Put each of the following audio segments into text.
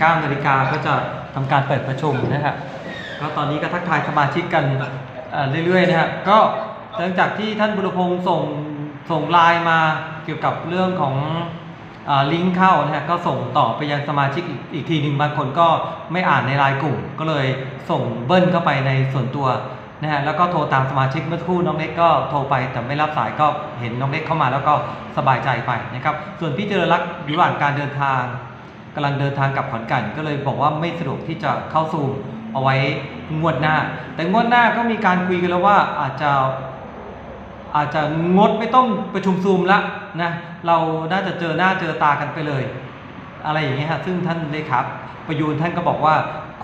9นาฬิกาก็จะทำการเปิดประชุมนะครับก็ตอนนี้ก็ทักทายสมาชิกกันเรื่อยๆนะครับก็หลังจากที่ท่านบุรพงศ์ส่งส่งไลน์มาเกี่ยวกับเรื่องของลิงก์เข้านะฮะก็ส่งต่อไปยังสมาชิกอีกทีหนึ่งบางคนก็ไม่อ่านในไลน์กลุ่ม ก็เลยส่งเบิ้ลเข้าไปในส่วนตัวนะฮะแล้วก็โทรตามสมาชิกเมื่อครู่น้องเล็กก็โทรไปแต่ไม่รับสายก็เห็นน้องเล็กเข้ามาแล้วก็สบายใจไปนะครับส่วนพี่เจริญรักอยู่ระหว่างการเดินทาง กำลังเดินทางกลับขอนแก่นก็เลยบอกว่าไม่สะดวกที่จะเข้าซูมเอาไว้งวดหน้า แต่งวดหน้าก็มีการคุยกันแล้วว่าอาจจะอาจจะงดไม่ต้องประชุมซูมละนะเราน่าจะเจอหน้าเจอตากันไปเลย อะไรอย่างเงี้ยฮะซึ่งท่านเลขาประยูนท่านก็บอกว่า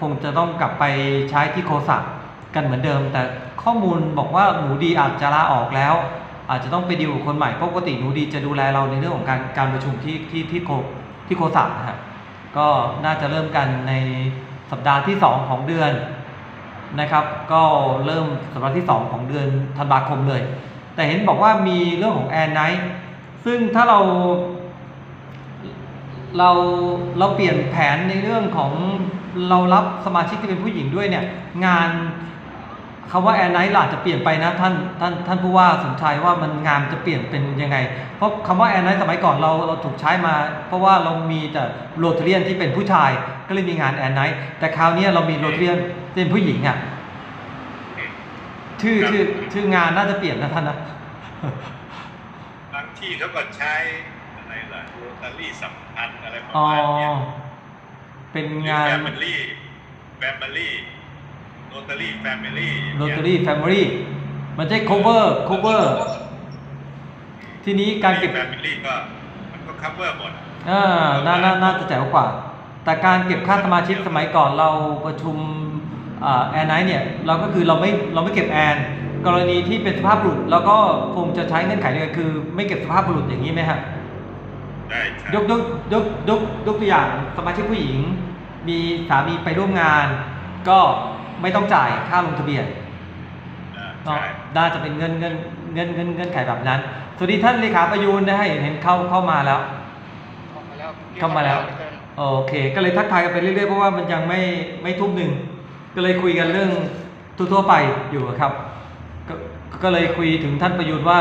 คงจะต้องกลับไปใช้ที่โคสักกันเหมือนเดิม แต่ข้อมูลบอกว่าหนูดีอาจจะลาออกแล้ว อาจจะต้องไปดีลกับคนใหม่ปกติหนูดีจะดูแลเราในเรื่องของการการประชุมที่ที่ที่โคที่โคสักนะฮะ ก็น่าจะเริ่มกันในสัปดาห์ที่ 2 ของเดือนนะครับ ก็เริ่มสัปดาห์ที่ 2 ของเดือนธันวาคมเลย แต่เห็นบอกว่ามีเรื่องของแอนไนท์ซึ่งถ้าเราเราเราเปลี่ยนแผนในเรื่องของเรารับสมาชิกที่เป็นผู้หญิงด้วยเนี่ยงาน คำว่าแอนไนท์อาจจะเปลี่ยนไปนะท่านท่านท่านผู้ว่าสมชายว่ามันงานจะเปลี่ยนเป็นยังไง เพราะคำว่าแอนไนท์สมัยก่อนเราเราถูกใช้มา เพราะว่าเรามีแต่โรเทเรียนที่เป็นผู้ชายก็เลยมีงานแอนไนท์แต่คราวเนี้ยเรามีโรเทเรียนที่เป็นผู้หญิงอะชื่อชื่อชื่องานน่าจะเปลี่ยนนะท่านนะบางที่เขาก็ใช้อะไรล่ะโรตารี่สัมพันธ์อะไรประอ๋อมาณเนี้ยเป็นงานแฟมิลี่แฟมิลี่โรตารี่แฟมิลี่โรต a รี่แฟมิลี่มันใช่ cover cover ทีนี้การเก็บแฟมิลี่ก็มันก็ cover หมดอ่าน่าน่าน่าจะแจ๋วกว่า แต่การเก็บค่าสมาชิกสมัยก่อนเราประชุมแอนไนท์เนี่ยเราก็คือเราไม่เราไม่เก็บแอนกรณีที่เป็นสภาพบุรุษเราก็คงจะใช้เงื่อนไขเดียวกันคือ ไม่เก็บสภาพบุรุษอย่างนี้ไหมฮะได้ใช่ยกยกยกยกยกตัวอย่างสมาชิกผู้หญิง มีสามีไปร่วมงาน ก็ ไม่ต้องจ่ายค่าลงทะเบียนอ่าเนาะใช่น่าจะเป็นเงินเงินเงินเงินเงินไขแบบนั้น สวัสดีท่านเลขาประยูนนะฮะเห็นเห็นเข้าเข้ามาแล้วเข้ามาแล้ว เข้ามาแล้วโอเค ก็เลยทักทายกันไปเรื่อยๆเพราะว่ามันยังไม่ไม่ทุ่มหนึ่งก็เลยคุยกันเรื่องทั่วๆไปอยู่ครับก็ก็เลยคุยถึงท่านประยุทธ์ว่า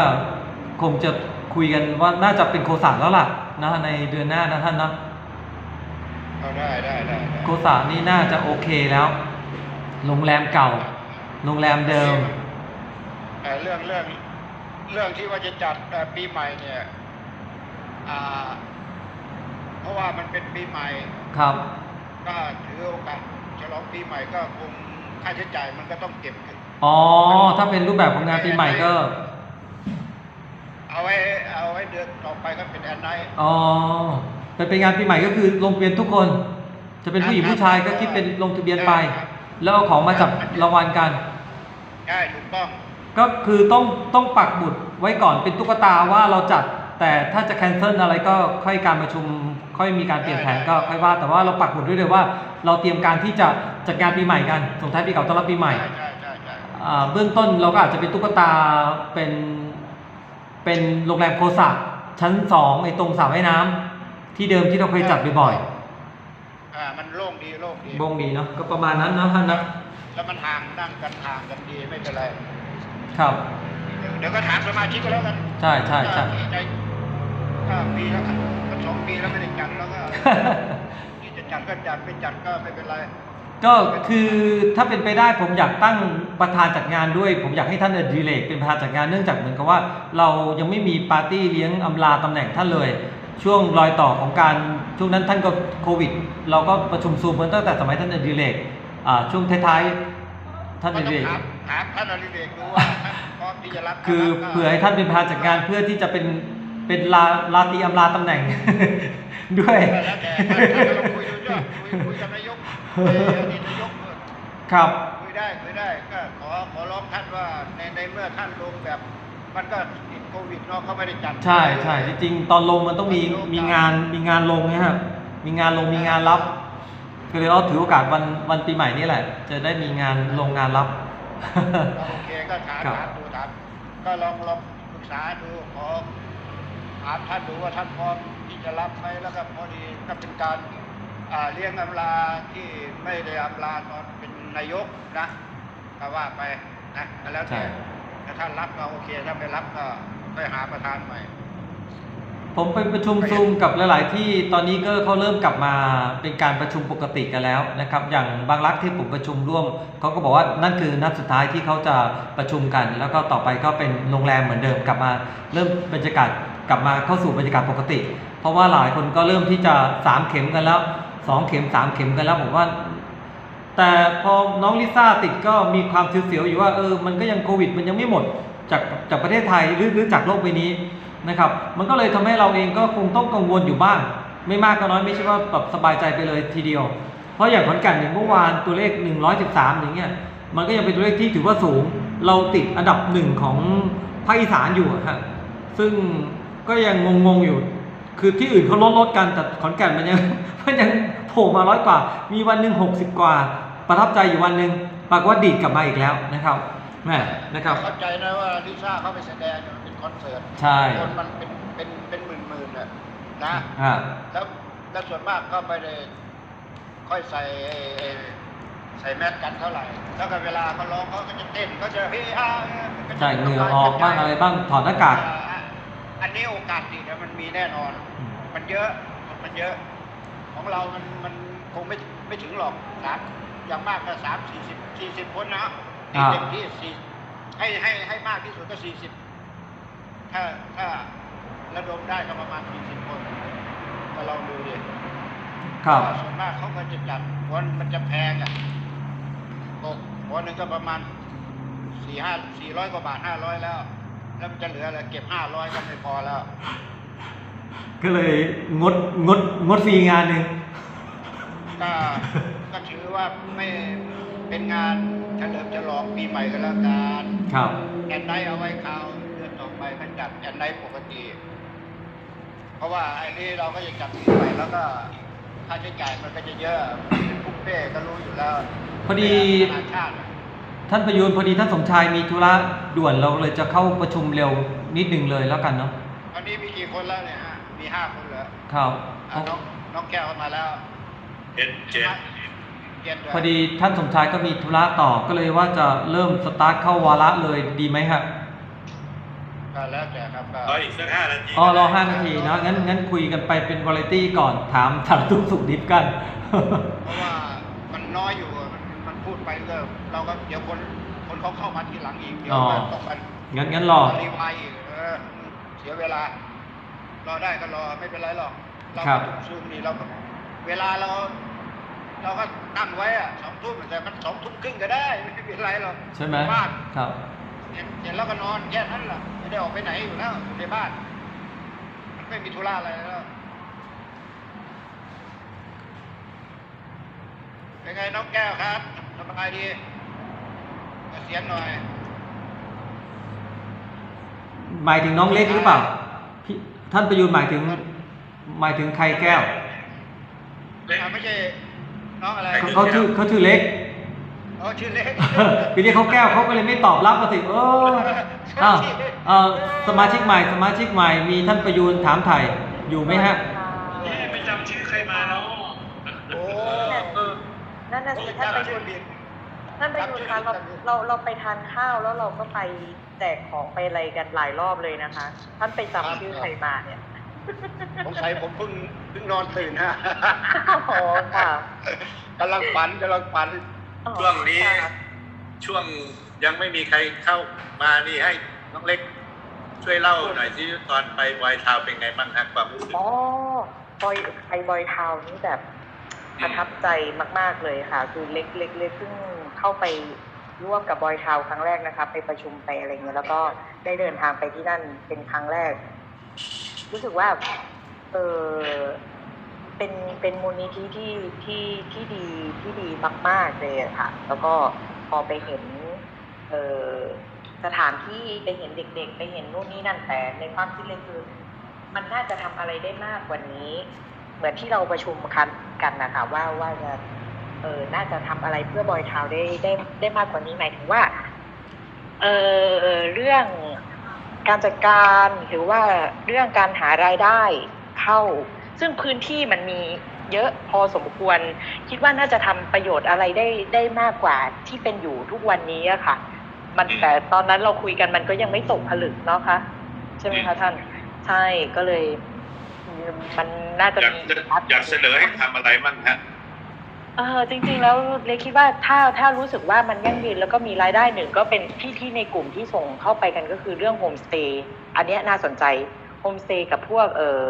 คงจะคุยกันว่าน่าจะเป็นโคสานแล้วล่ะนะในเดือนหน้านะท่านนะเอาได้ได้ได้ได้โคสานนี่น่าจะโอเคแล้ว โรงแรมเก่า โรงแรมเดิมแต่เรื่องเรื่องเรื่องที่ว่าจะจัดเอ่อปีใหม่เนี่ยอ่าเพราะว่ามันเป็นปีใหม่ ครับ ก็ถือโอกาสฉลองปีใหม่ก็คงค่าใช้จ่ายมันก็ต้องเก็บอ๋อ ถ้าเป็นรูปแบบของงานปีใหม่ก็ เอาไว้เอาไว้เดือนต่อไปก็เป็นแอนไนท์อ๋อเป็นเป็นงานปีใหม่ก็คือลงทะเบียนทุกคน จะเป็นผู้หญิงผู้ชายก็คิดเป็นลงทะเบียนไป แล้วเอาของมาจับรางวัลกัน ใช่ถูกต้อง ก็คือต้องต้องปักหมุดไว้ก่อนเป็นตุ๊กตาว่าเราจัด แต่ถ้าจะแคนเซิลอะไรก็ค่อยการประชุม ค่อยมีการเปลี่ยนแผนก็ค่อยว่า แต่ว่าเราปักหมุดด้วยเลยว่า เราเตรียมการที่จะจัดงานปีใหม่กันส่งท้ายปีเก่าต้อนรับปีใหม่ใช่ใช่ใช่ใช่อ่าเบื้องต้นเราก็อาจจะเป็นตุ๊กตาเป็นเป็นโรงแรมโคสะชั้นสองไอ้ตรงสระว่ายน้ำที่เดิมที่เราเคยจัดบ่อย อ่ามันโล่งดีโล่งดีๆบงดีเนาะก็ประมาณนั้นเนาะท่านนะแล้วมันห่างนั่งกันห่างกันดีไม่เป็นไร ครับ เดี๋ยวก็ถามสมาชิกก็แล้วกันใช่ใช่ใช่ถ้าถ้าปีแล้วกันก็สองปีแล้วไม่ได้จัดแล้วก็ ที่จะจัดก็จัดไม่จัดก็ไม่เป็นไร ก็คือถ้าเป็นไปได้ผมอยากตั้งประธานจัดงานด้วย ผมอยากให้ท่านเอดิเลกเป็นประธานจัดงานเนื่องจากเหมือนกับว่า เรายังไม่มีปาร์ตี้เลี้ยงอำลาตำแหน่งท่านเลย ช่วงรอยต่อของการ ช่วงนั้นท่านก็โควิด เราก็ประชุมซูมกันตั้งแต่สมัยท่านเอดิเลกอ่าช่วงท้ายๆท่านก็เอต้อดิงเลกถามถามท่านอริเดกดูว่าท่านพร้อมที่จะรับคือก็เผื่อให้ท่านเป็นประธานจัดงานเพื่อที่จะเป็นเป็นลาลาตีอำลาตำแหน่งด้วยแล้วแต่ท่านท่านก็ลองคุยดูจ้ะคุยคุยกับนายกเอ่ออดีตนายกครับคุยได้คุยได้ก็ขอขอร้องท่านว่าในในเมื่อท่านลงแบบ มันก็ติดโควิดเนาะเขาไม่ได้จัดใช่ใช่จริงๆตอนลงมันต้องมีมีงานมีงานลงนะครับมีงานลงมีงานรับก็เลยเราถือโอกาสวันวันปีใหม่นี่แหละ จะได้มีงานลงงานรับโอเคก็ถามครับถามดูถามก็ลองลองปรึกษาดูขอถามท่านดูว่าท่านพร้อมที่จะรับไหมแล้วก็พอดีก็เป็นการอ่าเลี้ยงอำลาที่ไม่ได้อำลาตอนเป็นนายกนะก็ว่าไปนะก็แล้วแต่ ใช่ถ้าท่านรับก็โอเคถ้าไม่รับก็ไปหาประธานใหม่ ผมไปประชุมซูมกับหลาย ๆ ที่ตอนนี้ก็เขาเริ่มกลับมาเป็นการประชุมปกติกันแล้วนะครับ อย่างบางรัฐที่ผมประชุมร่วมเขาก็บอกว่านั่นคือนัดสุดท้ายที่เขาจะประชุมกัน แล้วก็ต่อไปก็เป็นโรงแรมเหมือนเดิมกลับมา เริ่มบรรยากาศกลับมาเข้าสู่บรรยากาศปกติ เพราะว่าหลายคนก็เริ่มที่จะสามเข็มกันแล้วสองเข็มสามเข็มกันแล้วผมว่า แต่พอน้องลิซ่าติดก็มีความเสียวๆอยู่ว่าเออมันก็ยังโควิด มันยังไม่หมดจากจากประเทศไทยหรือหรือจากโลกใบนี้นะครับ มันก็เลยทำให้เราเองก็คงต้องกังวลอยู่บ้าง ไม่มากก็น้อยไม่ใช่ว่าแบบสบายใจไปเลยทีเดียว เพราะอย่างขอนแก่นอย่างเมื่อวานตัวเลข 113อย่างเงี้ยมันก็ยังเป็นตัวเลขที่ถือว่าสูง เราติดอันดับหนึ่งของภาคอีสานอยู่ฮะซึ่งก็ยังงงๆอยู่ คือที่อื่นเขาลดลดกันแต่ขอนแก่นมันยังมันยังโผล่มาร้อยกว่า มีวันหนึ่งหกสิบกว่า ประทับใจอยู่วันหนึ่งปรากฏว่าดีดกลับมาอีกแล้วนะครับแม่นะครับเข้าใจนะว่าลิซ่าเขาไปแสดงมันเป็นคอนเสิร์ตใช่คนมันเป็นเป็นเป็นหมื่นหมื่นๆน่ะนะอ่าแล้วแล้วส่วนมากก็ไม่ได้ค่อยใส่ไอ้ไอ้ใส่แมสกันเท่าไหร่ แล้วก็เวลาเขาร้องเขาก็จะเต้นเขาจะเฮ้ยฮ่าก็จะใช่เหงื่อออกบ้างอะไรบ้างถอดหน้ากากอ่อันนี้โอกาสดีนะมันมีแน่นอน มันเยอะมันเยอะ ของเรามันมันคงไม่ไม่ถึงหรอกสาม อย่างมากก็สามสี่สิบสี่สิบคนนะอ่า เต็มที่สี่ให้ให้ให้มากที่สุดก็สี่สิบถ้าถ้าระดมได้ก็ประมาณสี่สิบคนก็ลองดูดิครับ เพาะว่าส่วนมากเขาก็จะจัดวันมันจะแพงอะตกวันหนึ่งก็ประมาณสี่ห้าสี่ร้อยกว่าบาทห้าร้อยแล้ว แล้วมันจะเหลืออะไรเก็บห้าร้อยก็ไม่พอแล้ว ก็เลยงดงดงดฟรีงานหนึ่งก็ ก็ถือว่าไม่เป็นงานเฉลิมฉลองปีใหม่กันแล้วกันครับแอนไนเอาไว้คราวเดือนต่อไปก็จัดแอนไนปกติ เพราะว่าไอ้นี่เราก็จะจัดปีใหม่แล้วก็ค่าใช้จ่ายมันก็จะเยอะเป็นบุฟเฟ่ต์ก็รู้อยู่แล้วพอดี นานาชาติอะท่านประยูนพอดีท่านสมชายมีธุระด่วนเราเลยจะเข้าประชุมเร็วนิดนึงเลยแล้วกันเนาะวันนี้มีกี่คนแล้วเนี่ยฮะมีห้าคนเหรอครับ อะน้องน้องแก้วเข้ามาแล้ว เจ็ดเจ็ดเจ็ดเหร พอดีท่านสมชายก็มีธุระต่อก็เลยว่าจะเริ่มสตาร์ทเข้าวาระเลยดีไหมครับก็แล้วแต่ครับก็รออีกสักห้านาทีอ๋อรอห้านาทีนะงั้นงั้นคุยกันไปเป็นวาไรตี้ก่อนถามถามทุกสุขดิบกัน เพราะว่ามันน้อยอยู่อะมันมันพูดไปเรื่อยเราก็เดี๋ยวคนคนเขาเข้ามาทีหลังอีกเดี๋ยวอ๋อมันต้องมันงั้นงั้นรอรีไวายอีกเออเสียเวลารอได้ก็รอไม่เป็นไรหรอกเราครัก็บซูมนี่เราก็เวลาเรา เราก็ตั้งไว้อะสองทุ่มแต่มันสองทุ่มครึ่งก็ได้ไม่เป็นไรหรอกใช่ไหมบ้านครับเสร็จเสร็จแล้วก็นอนแค่นั้นแหละไม่ได้ออกไปไหนอยู่แล้วอยู่ในบ้าน มันไม่มีธุระอะไรแล้วเป็นไงน้องแก้วครับสบายดีเสียงหน่อย หมายถึงน้องเล็กหรือเปล่าพี่ท่านประยูนหมายถึง หมายถึงใครแก้วอ่าไม่ใช่ น้องอะไรเขาเขาชื่อเขาชื่อเล็กอ๋อชื่อเล็กพี่เรียกเขาแก้วเขาก็เลยไม่ตอบรับมาสิเอออ้าวเอ่อสมาชิกใหม่สมาชิกใหม่มีท่านประยูนถามไถ่อยู่ไหมฮะไม่จำชื่อใครมาเนาะโอ้นั่นน่ะสิท่านประยุทธ์ผิดท่านประยุทธ์คะเราเราเราไปทานข้าวแล้วเราก็ไปแจกของไปอะไรกันหลายรอบเลยนะคะ ท่านไปจำชื่อใครมาเนี่ย สงสัยผมเพิ่งเพิ่งนอนตื่นฮะโอ้ค่ะกำลังฝันกำลังฝันอ๋อช่วงนี้ค่ะช่วงยังไม่มีใครเข้ามานี่ให้น้องเล็ก ช่วยเล่าหน่อยที่ตอนไปไวท์ทาวน์เป็นไงบ้างฮะความรู้สึกอ๋อบอยไปบอยทาวน์นี่แบบประทับใจมาก ๆเลยค่ะ คือเล็กเล็กเล็กเพิ่งเข้าไปร่วมกับบอยทาวน์ครั้งแรกนะคะไปประชุมไปอะไรเงี้ยแล้วก็ได้เดินทางไปที่นั่นเป็นครั้งแรก รู้สึกว่า เออเป็นเป็นมูลนิธิที่ที่ที่ดีที่ดีมาก ๆ เลยค่ะ แล้วก็พอไปเห็น เออสถานที่ไปเห็นเด็ก ๆ ไปเห็นนู่นนี่นั่นแต่ในความคิดเลยคือ มันน่าจะทำอะไรได้มากกว่านี้ เหมือนที่เราประชุมกันกันนะคะว่าว่าจะเออน่าจะทำอะไรเพื่อบอยทาวได้ได้ได้มากกว่านี้หมายถึงว่า เออเรื่อง การจัดการหรือว่าเรื่องการหารายได้เข้า ซึ่งพื้นที่มันมีเยอะพอสมควร คิดว่าน่าจะทำประโยชน์อะไรได้ได้มากกว่าที่เป็นอยู่ทุกวันนี้อะค่ะ มันอืมแต่ตอนนั้นเราคุยกันมันก็ยังไม่ตกผลึกเนาะคะใช่ไหมคะท่าน ใช่ก็เลย มันน่าจะอยากมีอยากเสนอให้ทำอะไรบ้างฮะ เออจริงๆแล้วเล็กคิดว่าถ้าถ้ารู้สึกว่ามันยั่งยืนแล้วก็มีรายได้หนึ่งก็เป็นที่ที่ในกลุ่มที่ส่งเข้าไปกันก็คือเรื่องโฮมสเตย์อันเนี้ยน่าสนใจโฮมสเตย์กับพวกเออ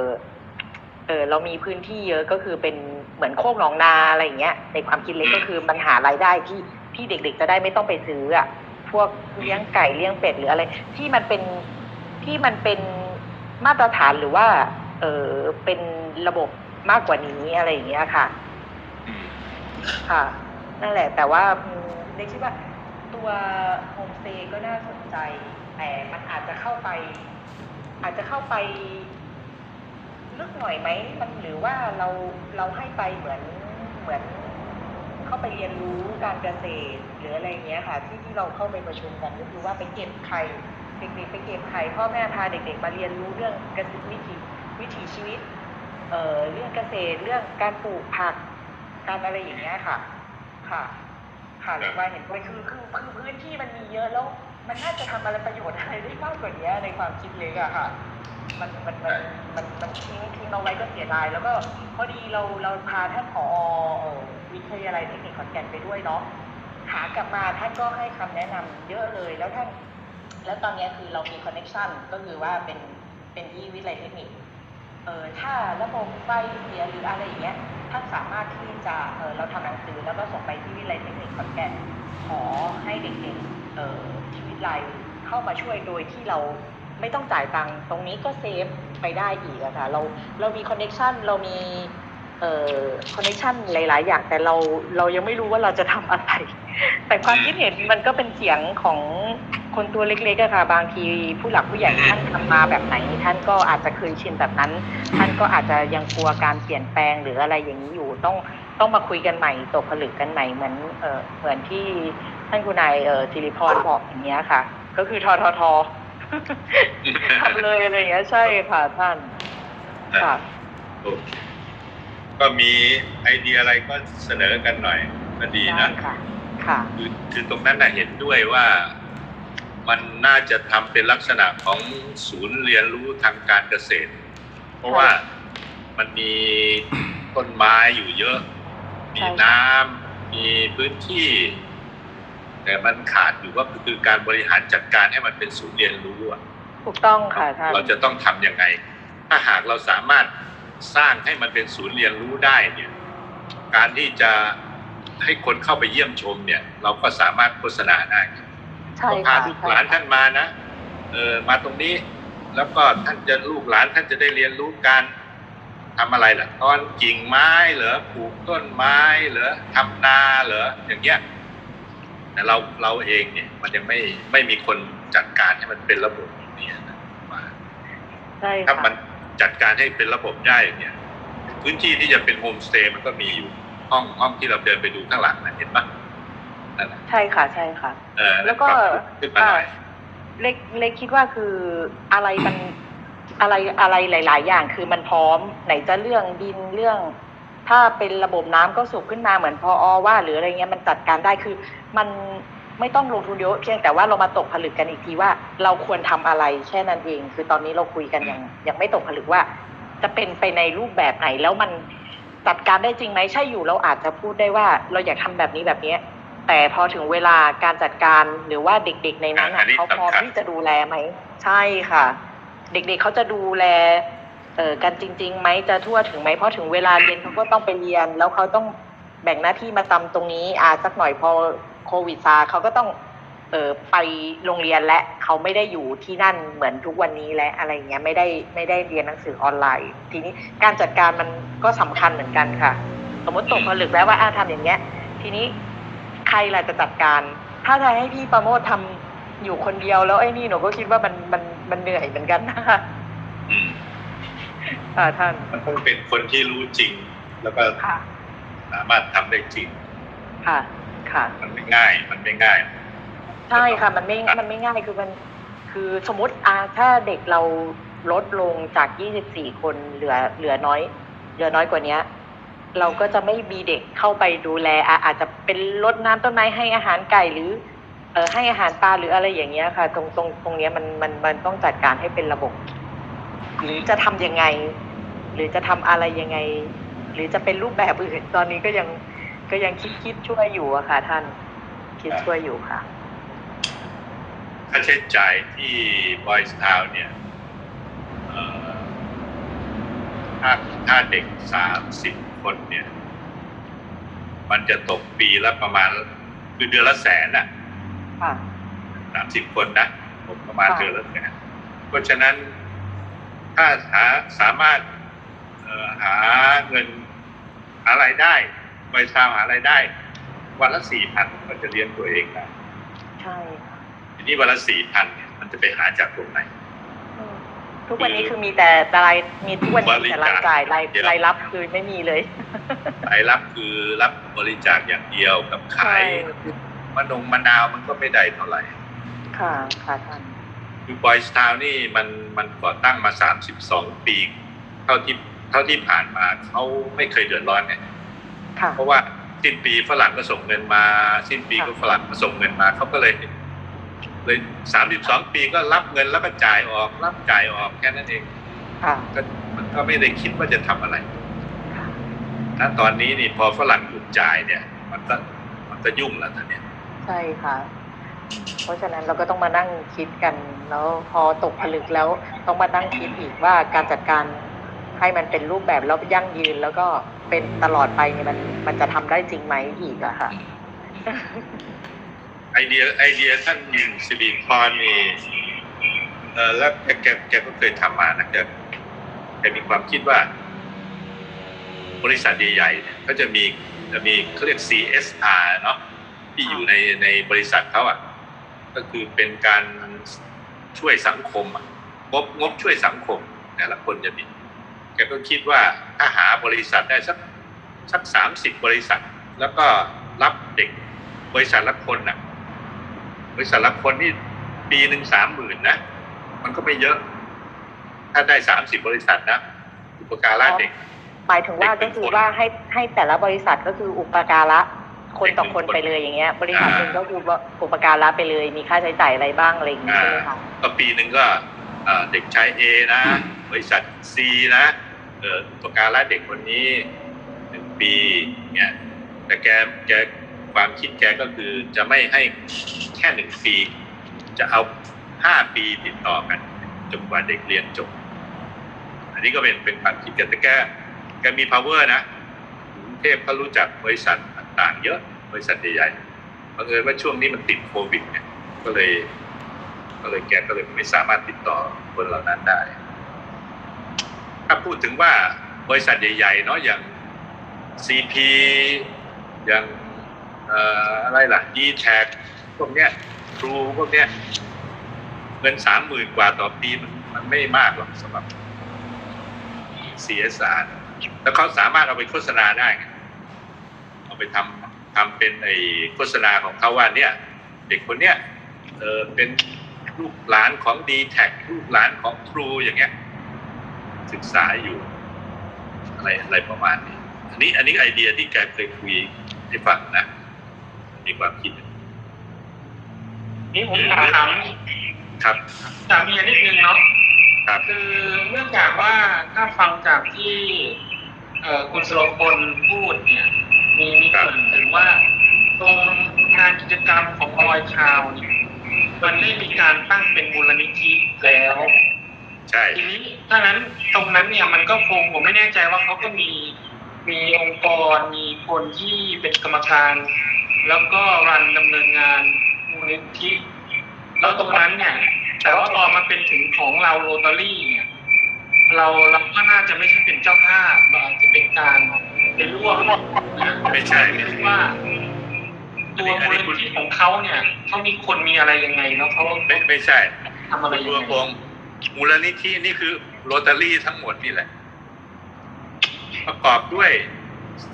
เออเรามีพื้นที่เยอะก็คือเป็นเหมือนโคกหนองนาอะไรอย่างเงี้ยในความคิดเล็กอืมก็คือมันหารายได้ที่ที่เด็ก ๆ จะได้ไม่ต้องไปซื้ออะพวกเลี้ยงไก่เลี้ยงเป็ดหรืออะไร ที่มันเป็นที่มันเป็นมาตรฐานหรือว่า เออเป็นระบบมากกว่านี้อะไรอย่างเงี้ยค่ะอืม ค่ะ นั่นแหละ แต่ว่าเล็กคิดว่าตัวโฮมสเตย์ก็น่าสนใจ แต่มันอาจจะเข้าไป อาจจะเข้าไปลึกหน่อยไหมมันหรือว่าเราเราให้ไปเหมือนเหมือน เข้าไปเรียนรู้การเกษตรหรืออะไรเงี้ยค่ะ ที่ที่เราเข้าไปประชุมกันก็คือว่าไปเก็บไข่เด็กๆไปเก็บไข่พ่อแม่พาเด็ก ๆ มาเรียนรู้เรื่องเกษตรวิถีวิถีชีวิตเอ่อเรื่องเกษตรเรื่องการปลูกผัก การอะไรอย่างเงี้ยค่ะ ค่ะ ค่ะหรือว่าเห็นด้วยคือคือคือพื้นที่มันมีเยอะแล้ว มันน่าจะทำอะไรประโยชน์อะไรได้มากกว่านี้ในความคิดเล็กอะค่ะมันมันมันมันมันทิ้งทิ้งเอาไว้ก็เสียดายแล้วก็พอดีเราเราพาท่านผอเอ่อวิทยาลัยเทคนิคขอนแก่นไปด้วยเนาะหากลับมาท่านก็ให้คำแนะนำเยอะเลยแล้วท่านแล้วตอนเนี้ยคือเรามีคอนเน็ชันก็คือว่าเป็นเป็นที่วิทยาลัยเทคนิค เออถ้าระบบไฟเสียหรืออะไรอย่างเงี้ยท่านสามารถที่จะเออเราทำหนังสือแล้วก็ส่งไปที่วิทยาลัยเทคนิคขอนแก่นขอให้เด็กๆเออที่วิทยาลัยเข้ามาช่วยโดยที่เราไม่ต้องจ่ายตังค์ตรงนี้ก็เซฟไปได้อีกอะค่ะเราเรามีคอนเน็ชันเรามีเอ่อคอนเน็ชันหลาย ๆ อย่างแต่เราเรายังไม่รู้ว่าเราจะทำอะไร แต่ความคิดเห็นมันก็เป็นเสียงของ คนตัวเล็กๆอะค่ะ บางทีผู้หลักผู้ใหญ่ท่านทำมาแบบไหน ท่านก็อาจจะเคยชินแบบนั้น ท่านก็อาจจะยังกลัวการเปลี่ยนแปลงหรืออะไรอย่างนี้อยู่ต้องต้องมาคุยกันใหม่ตกผลึกกันใหม่เหมือนเออเหมือนที่ท่านคุณนายเออธิริพรบอกอย่างเงี้ยค่ะ ก็คือทอทอทอทำเลยอะไรอย่างเงี้ยใช่ค่ะท่านค่ะโอเคก็มีไอเดียอะไรก็เสนอกันหน่อยก็ดีได้นะค่ะ ค่ะคือคือตรงนั้นน่ะเห็นด้วยว่า มันน่าจะทำเป็นลักษณะของศูนย์เรียนรู้ทางการเกษตร เพราะว่ามันมีต้นไม้อยู่เยอะ มีใช่น้ำมีพื้นที่ แต่มันขาดอยู่ว่าคือการบริหารจัดการให้มันเป็นศูนย์เรียนรู้อะถูกต้องค่ะท่านเราจะต้องทำยังไง ถ้าหากเราสามารถสร้างให้มันเป็นศูนย์เรียนรู้ได้เนี่ย การที่จะให้คนเข้าไปเยี่ยมชมเนี่ย เราก็สามารถโฆษณาได้ ใช่ก็พาค่ะลูกหลานท่านมานะเออมาตรงนี้ แล้วก็ท่านจะลูกหลานท่านจะได้เรียนรู้การทำอะไรล่ะตอนกิ่งไม้เหรอปลูกต้นไม้เหรอทำนาเหรออย่างเงี้ยแต่เราเราเองเนี่ย มันยังไม่ไม่มีคนจัดการให้มันเป็นระบบอย่างนี้นะว่าใช่ถ้าค่ะมันจัดการให้เป็นระบบได้เนี่ย พื้นที่ที่จะเป็นโฮมสเตย์มันก็มีอยู่ห้องห้องที่เราเดินไปดูข้างหลังนะเห็นปะนั่นน่ะ ใช่ค่ะใช่ค่ะเออแล้วก็ปรับขึ้นมาหน่อยเล็กเล็กคิดว่าคืออะไรมันอะไรอะไรหลาย ๆ อย่างคือมันพร้อมไหนจะเรื่องดินเรื่อง ถ้าเป็นระบบน้ำก็สูบขึ้นมาเหมือนพออว่าหรืออะไรเงี้ยมันจัดการได้คือมันไม่ต้องลงทุนเยอะเพียงแต่ว่าเรามาตกผลึกกันอีกทีว่า เราควรทำอะไรแค่นั้นเอง คือตอนนี้เราคุยกันยังยังไม่ตกผลึกว่า จะเป็นไปในรูปแบบไหนแล้วมันจัดการได้จริงไหมใช่อยู่เราอาจจะพูดได้ว่า เราอยากทำแบบนี้แบบเนี้ย แต่พอถึงเวลาการจัดการหรือว่าเด็กๆในนั้นอัน่ะนนี้เขาพร้อมสำคัญที่จะดูแลไหม ใช่ค่ะ เด็กๆเขาจะดูแลเอ่อกันจริงๆไหมจะทั่วถึงไหมเพราะถึงเวลาเรียนเขาก็ต้องไปเรียน แล้วเขาต้องแบ่งหน้าที่มาทำตรงนี้อาสักหน่อยพอโควิดซาเขาก็ต้องเออไปโรงเรียนและเขาไม่ได้อยู่ที่นั่นเหมือนทุกวันนี้และอะไรเงี้ยไม่ได้ไม่ได้เรียนหนังสือออนไลน์ ทีนี้การจัดการมันก็สำคัญเหมือนกันค่ะ สมมติตกผลึกแล้วว่าอาทำอย่างเงี้ย ทีนี้ใค รล่ะจะจัดการ ถ้าจะให้พี่ประโมททำอยู่คนเดียวแล้วไอ้นี่หนูก็คิดว่ามันมันมันเหนื่อยเหมือนกันนะคะอืมค่ะท่านมันต้องเป็นคนที่รู้จริง แล้วก็ค่ะสามารถทำได้จริง ค่ะ ค่ะ มันไม่ง่าย มันไม่ง่าย ใช่ค่ะ มันไม่ มันไม่ง่ายคือมัน คือสมมติอาถ้าเด็กเราลดลงจาก 24 คนเหลือเหลือน้อย เหลือน้อยกว่าเนี้ย เราก็จะไม่มีเด็กเข้าไปดูแลอาอาจจะเป็นรดน้ำต้นไม้ให้อาหารไก่หรือเออให้อาหารปลาหรืออะไรอย่างเงี้ยค่ะ ตรงตรงตรงเนี้ยมันมันมันต้องจัดการให้เป็นระบบ หรือจะทำยังไง หรือจะทำอะไรยังไง หรือจะเป็นรูปแบบอื่นตอนนี้ก็ยังก็ยังคิดคิดช่วยอยู่อะค่ะ ท่านคิดช่วยอยู่ค่ะ ค่าใช้จ่ายที่บอยส์ทาวเนี่ยเอ่อถ้าถ้าเด็กสามสิบ คนเนี่ย มันจะตกปีละประมาณคือเดือนละแสนอะค่ะสามสิบคนนะผมประมาณค่ะเดือนละแสนเพราะฉะนั้นถ้าหาสามารถเอ่อหาเงินหารายได้บริษัทหารายได้ วันละสี่พันมันจะเลี้ยงตัวเองได้ใช่ค่ะทีนี้วันละสี่พันเนี่ยมันจะไปหาจากตรงไหนอืม ทุกวันนี้คือมีแต่รายมีทุกวันนี้มีแต่รายจ่ายรายเดี๋ยวรายรับคือไม่มีเลยรายรับคือรับบริจาคอย่างเดียวกับขายมะนงมะนาวมันก็ไม่ได้เท่าไหร่ ค่ะค่ะท่านคือบอยสทาวนี่มันมันก่อตั้งมาสามสิบสองปี เท่าที่เท่าที่ผ่านมาเขาไม่เคยเดือดร้อนเนี่ยค่ะเพราะว่าสิ้นปีฝรั่งก็ส่งเงินมา สิ้นปีก็ค่ะฝรั่งก็ส่งเงินมาเขาก็เลย เลยสามสิบสองปีก็รับเงินแล้วก็จ่ายออกรับจ่ายออกแค่นั้นเองค่ะก็มันก็ไม่ได้คิดว่าจะทำอะไรค่ะณตอนนี้นี่พอฝรั่งหยุดจ่ายเนี่ย มันก็มันก็ยุ่งแล้วตอนเนี้ยใช่ค่ะ เพราะฉะนั้นเราก็ต้องมานั่งคิดกัน แล้วพอตกผลึกแล้วต้องมานั่งคิดอีกว่าการจัดการให้มันเป็นรูปแบบแล้วยั่งยืนแล้วก็เป็นตลอดไปเนี่ยมันมันจะทำได้จริงไหมอีกอะค่ะ ไอเดียไอเดียท่านสิริพรนี่เออแล้วแกแกแกก็เคยทำมานะแกแกมีความคิดว่า บริษัทใหญ่ๆเนี่ยก็จะมีจะมีเขาเรียก CSR เนาะที่อยู่ในในบริษัทเขาอะก็คือเป็นการช่วยสังคมอะงบงบช่วยสังคมแต่ละคนจะมีแกก็คิดว่าถ้าหาบริษัทได้สักสักสามสิบบริษัท แล้วก็รับเด็กบริษัทละคนน่ะ บริษัทละคนนี่ปีหนึ่งสามหมื่นนะ มันก็ไม่เยอะ ถ้าได้สามสิบบริษัทนะ อุปการะเด็ก หมายถึงว่าเด็ก็กเป็นคือคนว่าให้ให้แต่ละบริษัทก็คืออุปการะคนต่อคนเด็กเป็นคนไปเลยอย่างเงี้ย บริษัทอ่าหนึ่งก็คือว่าอุปการะไปเลย มีค่าใช้จ่ายอะไรบ้างอะไรอย่างงี้ใช่ไหมคะก็ปีหนึ่งก็เอ่อเด็กชายเอนะ บริษัทซีนะเอออุปการะเด็กคนนี้หนึ่งปีเนี่ยแต่แกแก ความคิดแกก็คือจะไม่ให้แค่หนึ่งปี จะเอาห้าปีติดต่อกันจนกว่าเด็กเรียนจบ อันนี้ก็เป็นเป็นความคิดแกแต่แกแกมี power นะกรุงเทพเขารู้จักบริษัทต่างๆ เยอะบริษัทใหญ่ๆบังเอิญว่าช่วงนี้มันติดโควิดเนี่ยก็เลย ก็เลยแกก็เลยไม่สามารถติดต่อคนเหล่านั้นได้ ถ้าพูดถึงว่าบริษัทใหญ่ๆเนาะอย่าง CP อย่าง อะไรล่ะ d t แท็พวกเนี้ยครูพวกเนี้ยเงินสามหมื่นกว่าต่อปีมันมันไม่มากหรอกสำหรับ CSR แล้วเขาสามารถเอาไปโฆษณาได้เอาไปทำทำเป็นไอ้โฆษณาของเขาว่าเนี่ย เด็กคนเนี้ยเออเป็นลูกหลานของดีแท็ลูกหลานของครูอย่างเงี้ย ศึกษาอยู่ อะไรอะไรประมาณนี้ อันนี้อันนี้ไอเดียที่แกเคยคุยให้ฟังนะ มีความคิดนี่ผมถามถามครับถามเมียนิดนึงเนาะครับคือเนื่องจากว่าถ้าฟังจากที่เอ่อคุณสโลพลพูดเนี่ยมีมีครับเกรินถึงว่าตรงงานกิจกรรมของบอยชาวเนี่ยมันได้มีการตั้งเป็นมูลนิธิแล้วใช่ทีนี้ถ้านั้นตรงนั้นเนี่ยมันก็คงผมไม่แน่ใจว่าเขาก็มี มีองค์กรมีคนที่เป็นกรรมการ แล้วก็รันดำเนินงานมูลนิธิแล้วตรงนั้นเนี่ยแต่ว่าพอมาเป็นถึงของเราโรตารี่เนี่ยเราเราก็น่าจะไม่ใช่เป็นเจ้าภาพเราอาจจะเป็นการเป็นร่วมนะไม่ใช่ไม่รู้ว่าตัวมูลนิธิของเขาเนี่ยเขามีคนมีอะไรยังไงแล้วเขาไม่ไม่ใช่ทำอะไรรยังวมไงวงมูลนิธินี่คือโรตารี่ทั้งหมดนี่แหละ ประกอบด้วย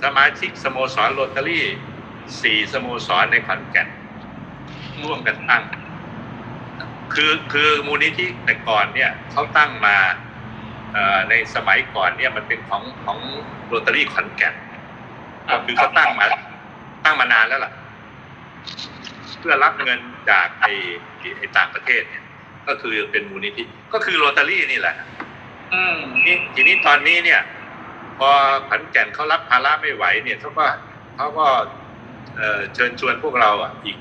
สมาชิกสโมสรโรตารี่สี่สโมสรในขอนแก่นร่วมกันตั้ง คือคือมูลนิธิแต่ก่อนเนี่ยเขาตั้งมาเอ่อในสมัยก่อนเนี่ยมันเป็นของของโรตารี่ขอนแก่นครับคือเขาตั้งมาตั้งมานานแล้วล่ะ เพื่อรับเงินจากไอ้ไอ้ต่างประเทศเนี่ยก็คือเป็นมูลนิธิก็คือโรตารี่นี่แหละอืมนี่ทีนี้ตอนนี้เนี่ย พอผันแก่นเขารับภาระไม่ไหวเนี่ยเขาก็เขาก็เอ่อเชิญชวนพวกเราอะอีก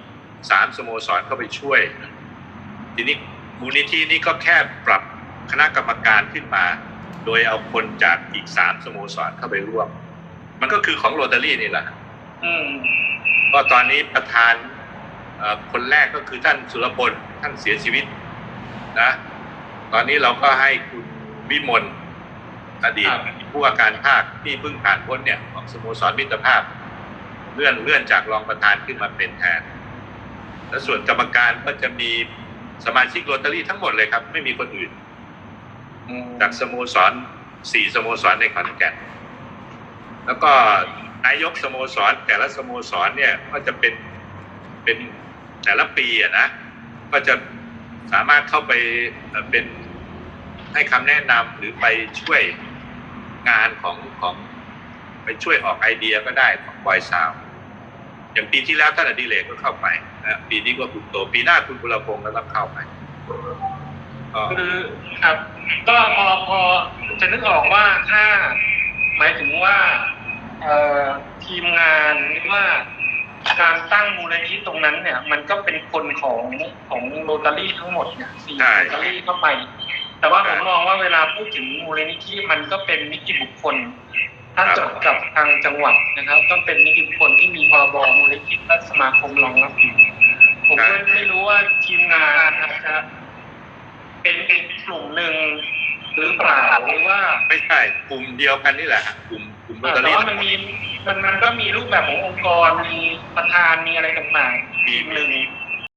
สามสโมสรเข้าไปช่วย ทีนี้มูลนิธินี่ก็แค่ปรับคณะกรรมการขึ้นมา โดยเอาคนจากอีกสามสโมสรเข้าไปร่วม มันก็คือของโรตารี่นี่แหละอืมก็ตอนนี้ประธานเอ่อคนแรกก็คือท่านสุรพลท่านเสียชีวิตนะ ตอนนี้เราก็ให้คุณวิมล อดีตครับผู้ว่าการภาคที่เพิ่งผ่านพ้นเนี่ยของสโมสรมิตรภาพ เลื่อนเลื่อนจากรองประธานขึ้นมาเป็นแทนและส่วนกรรมการก็จะมีสมาชิกโรตารี่ทั้งหมดเลยครับ ไม่มีคนอื่นอืมจากสโมสรสี่สโมสรในขอนแก่นแล้วก็นายกสโมสร แต่ละสโมสรเนี่ยก็จะเป็นเป็นแต่ละปีอะนะก็จะสามารถเข้าไปเอ่อเป็นให้คำแนะนำหรือไปช่วย งานของของไปช่วยออกไอเดียก็ได้ของบอยซาวอย่างปีที่แล้วท่านอดิเรกก็เข้าไปนะปีนี้ก็คุณโตปีหน้าคุณบุรพงศ์ก็รับเข้าไปก็คือครับ ก็พอพอจะนึกออกว่าถ้าหมายถึงว่าเอ่อทีมงานหรือว่าการตั้งมูลนิธิตรงนั้นเนี่ย มันก็เป็นคนของของโรตารี่ทั้งหมดเนี่ยสี่ใช่โรตารี่เข้าไป แต่ว่าใช่ผมมองว่าเวลาพูดถึงมูลนิธิมันก็เป็นนิติบุคคล ถ้าครับจดกับทางจังหวัดนะครับ ก็เป็นนิติบุคคลที่มีพรบมูลนิธิและสมาคมรองรับอยู่ผมก็ไม่รู้ว่าทีมงานอาจจะเป็นอีกกลุ่มหนึ่งหรือเปล่าหรือว่าไม่ใช่กลุ่มเดียวกันนี่แหละฮะกลุ่มกลุ่มโรเอ่อตาแต่รี่ว่ามันมีมันมันก็มีรูปแบบขององค์กรมีประธานมีอะไรต่างๆมีทีมหนึ่ง